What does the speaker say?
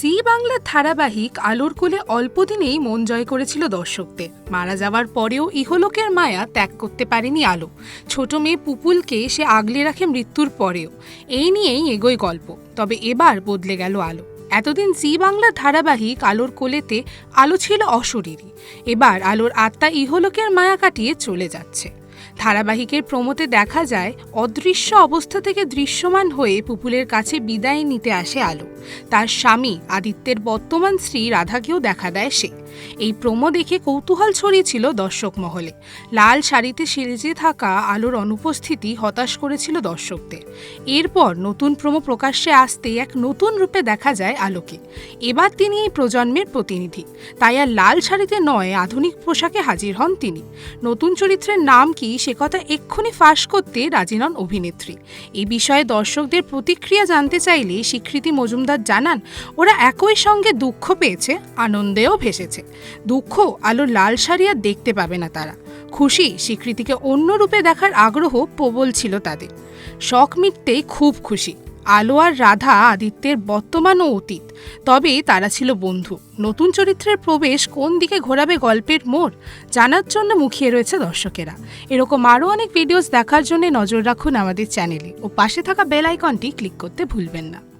জি বাংলার ধারাবাহিক আলোর কোলে অল্প দিনেই মন জয় করেছিল দর্শকদের। মারা যাওয়ার পরেও ইহলোকের মায়া ত্যাগ করতে পারেনি আলো। ছোট মেয়ে পুপুলকে সে আগলে রাখে মৃত্যুর পরেও। এই নিয়েই এগোয় গল্প, তবে এবার বদলে গেল আলো। এতদিন জি বাংলার ধারাবাহিক আলোর কোলেতে আলো ছিল অশরীরী এবার আলোর আত্মা ইহলোকের মায়া কাটিয়ে চলে যাচ্ছে। ধারাবাহিকের প্রমোতে দেখা যায়, অদৃশ্য অবস্থা থেকে দৃশ্যমান হয়ে পুপুলের কাছে বিদায় নিতে আসে আলো। তার স্বামী আদিত্যের বর্তমান স্ত্রী রাধাকেও দেখা দেয় সে। এই প্রমো দেখে কৌতূহল ছড়িয়েছিল দর্শক মহলে। লাল শাড়িতে সেজে থাকা আলোর অনুপস্থিতি হতাশ করেছিল দর্শকদের। এরপর নতুন প্রমো প্রকাশ্যে আসতে এক নতুন রূপে দেখা যায় আলোকে। এবার তিনি এই প্রজন্মের প্রতিনিধি। তাই আর লাল শাড়িতে নয়, আধুনিক পোশাকে হাজির হন তিনি। নতুন চরিত্রের নাম কি সে কথা এক্ষুনি ফাঁস করতে রাজি নন অভিনেত্রী। এই বিষয়ে দর্শকদের প্রতিক্রিয়া জানতে চাইলে স্বীকৃতি মজুমদার জানান, ওরা একই সঙ্গে দুঃখ পেয়েছে, আনন্দেও ভেসেছে। দুঃখ আলো লাল শাড়ি আর দেখতে পাবে না তারা। খুশি স্বীকৃতিকে অন্য রূপে দেখার আগ্রহ প্রবল ছিল তাদের। শখ মিটতেই খুব খুশি। আলো আর রাধা আদিত্যের বর্তমান ও অতীত। তবে তারা ছিল বন্ধু। নতুন চরিত্রের প্রবেশ কোন দিকে ঘোরাবে গল্পের মোড়, জানার জন্য মুখিয়ে রয়েছে দর্শকেরা। এরকম আরও অনেক ভিডিওস দেখার জন্য নজর রাখুন আমাদের চ্যানেলে ও পাশে থাকা বেল আইকনটি ক্লিক করতে ভুলবেন না।